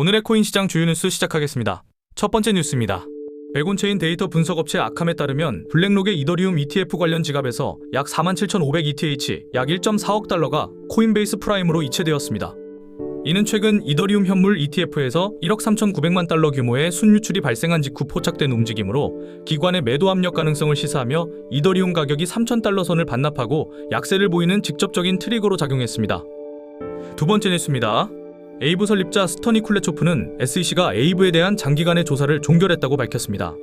오늘의 코인 시장 주요 뉴스 시작하겠습니다. 첫 번째 뉴스입니다. 백온체인 데이터 분석 업체 아캄에 따르면 블랙록의 이더리움 ETF 관련 지갑에서 약 47,500 ETH, 약 1.4억 달러가 코인베이스 프라임으로 이체되었습니다. 이는 최근 이더리움 현물 ETF에서 1억 3,900만 달러 규모의 순유출이 발생한 직후 포착된 움직임으로 기관의 매도 압력 가능성을 시사하며 이더리움 가격이 3,000달러 선을 반납하고 약세를 보이는 직접적인 트리거로 작용했습니다. 두 번째 뉴스입니다. 에이브 설립자 스터니 쿨레초프는 SEC가 에이브에 대한 장기간의 조사를 종결했다고 밝혔습니다.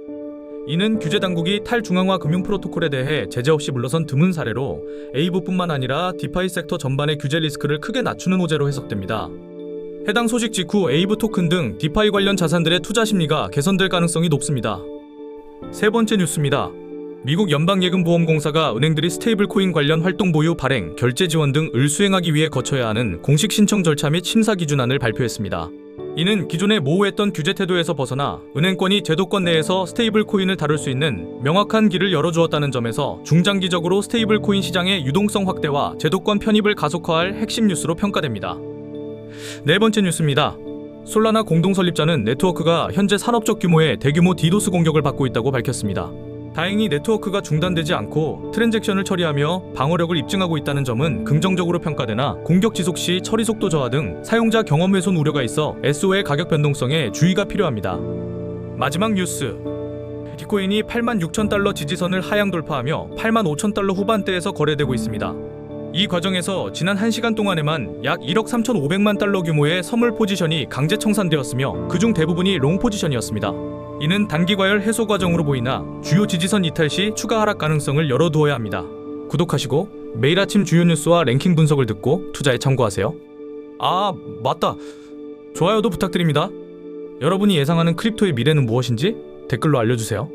이는 규제 당국이 탈중앙화 금융 프로토콜에 대해 제재 없이 물러선 드문 사례로 에이브뿐만 아니라 디파이 섹터 전반의 규제 리스크를 크게 낮추는 호재로 해석됩니다. 해당 소식 직후 에이브 토큰 등 디파이 관련 자산들의 투자 심리가 개선될 가능성이 높습니다. 세 번째 뉴스입니다. 미국 연방예금보험공사가 은행들이 스테이블 코인 관련 활동 보유 발행, 결제 지원 등을 수행하기 위해 거쳐야 하는 공식 신청 절차 및 심사 기준안을 발표했습니다. 이는 기존의 모호했던 규제 태도에서 벗어나 은행권이 제도권 내에서 스테이블 코인을 다룰 수 있는 명확한 길을 열어주었다는 점에서 중장기적으로 스테이블 코인 시장의 유동성 확대와 제도권 편입을 가속화할 핵심 뉴스로 평가됩니다. 네 번째 뉴스입니다. 솔라나 공동 설립자는 네트워크가 현재 산업적 규모의 대규모 디도스 공격을 받고 있다고 밝혔습니다. 다행히 네트워크가 중단되지 않고 트랜잭션을 처리하며 방어력을 입증하고 있다는 점은 긍정적으로 평가되나 공격 지속 시 처리 속도 저하 등 사용자 경험 훼손 우려가 있어 SO의 가격 변동성에 주의가 필요합니다. 마지막 뉴스. 비트코인이 8만 6천 달러 지지선을 하향 돌파하며 8만 5천 달러 후반대에서 거래되고 있습니다. 이 과정에서 지난 1시간 동안에만 약 1억 3,500만 달러 규모의 선물 포지션이 강제 청산되었으며 그중 대부분이 롱 포지션이었습니다. 이는 단기 과열 해소 과정으로 보이나 주요 지지선 이탈 시 추가 하락 가능성을 열어두어야 합니다. 구독하시고 매일 아침 주요 뉴스와 랭킹 분석을 듣고 투자에 참고하세요. 아, 맞다. 좋아요도 부탁드립니다. 여러분이 예상하는 크립토의 미래는 무엇인지 댓글로 알려주세요.